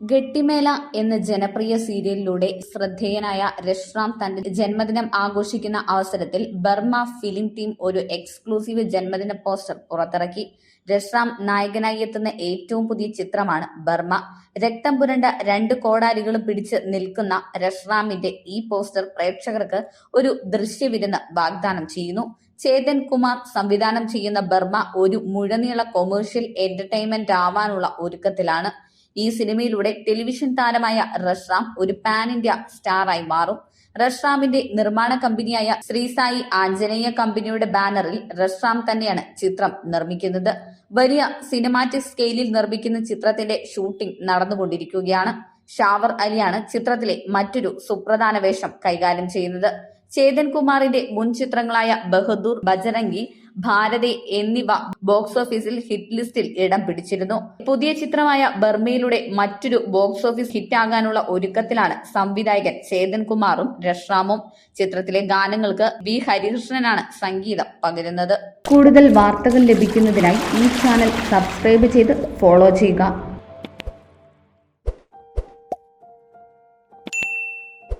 ഗട്ടിമേല എന്ന ജനപ്രിയ സീരിയലിലൂടെ ശ്രദ്ധേയനായ രശ്റാം തന്റെ ജന്മദിനം ആഘോഷിക്കുന്ന അവസരത്തിൽ ബർമ ഫിലിം ടീം ഒരു എക്സ്ക്ലൂസീവ് ജന്മദിന പോസ്റ്റർ പുറത്തിറക്കി. രശ്റാം നായകനായി എത്തുന്ന ഏറ്റവും പുതിയ ചിത്രമാണ് ബർമ രക്തം പുരണ്ട രണ്ട് കോടാലികളും പിടിച്ച് നിൽക്കുന്ന രഷ്റാമിന്റെ ഈ പോസ്റ്റർ പ്രേക്ഷകർക്ക് ഒരു ദൃശ്യവിരുന്ന് വാഗ്ദാനം ചെയ്യുന്നു. ചേതൻ കുമാർ സംവിധാനം ചെയ്യുന്ന ബർമ ഒരു മുഴനീള കൊമേഴ്ഷ്യൽ എന്റർടൈൻമെന്റ് ആവാനുള്ള ഒരുക്കത്തിലാണ്. ഈ സിനിമയിലൂടെ ടെലിവിഷൻ താരമായ റഷ്റാം ഒരു പാൻ ഇന്ത്യ സ്റ്റാറായി മാറും. റഷ്റാമിന്റെ നിർമ്മാണ കമ്പനിയായ ശ്രീസായി ആഞ്ജനേയ കമ്പനിയുടെ ബാനറിൽ റഷ്റാം തന്നെയാണ് ചിത്രം നിർമ്മിക്കുന്നത്. വലിയ സിനിമാറ്റിക് സ്കെയിലിൽ നിർമ്മിക്കുന്ന ചിത്രത്തിന്റെ ഷൂട്ടിംഗ് നടന്നുകൊണ്ടിരിക്കുകയാണ്. ഷാവർ അലിയാണ് ചിത്രത്തിലെ മറ്റൊരു സുപ്രധാന വേഷം കൈകാര്യം ചെയ്യുന്നത്. ചേതൻ കുമാറിന്റെ മുൻ ചിത്രങ്ങളായ ബഹദൂർ ബജരംഗി ഭാരതി എന്നിവ ബോക്സ് ഓഫീസിൽ ഹിറ്റ് ലിസ്റ്റിൽ ഇടം പിടിച്ചിരുന്നു. പുതിയ ചിത്രമായ ബർമയിലൂടെ മറ്റൊരു ബോക്സ് ഓഫീസ് ഹിറ്റാകാനുള്ള ഒരുക്കത്തിലാണ് സംവിധായകൻ ചേതൻ കുമാറും രഷ്റാമും ചിത്രത്തിലെ ഗാനങ്ങൾക്ക് വി ഹരികൃഷ്ണനാണ് സംഗീതം പകരുന്നത്. കൂടുതൽ വാർത്തകൾ ലഭിക്കുന്നതിനായി ഈ ചാനൽ സബ്സ്ക്രൈബ് ചെയ്ത് ഫോളോ ചെയ്യുക.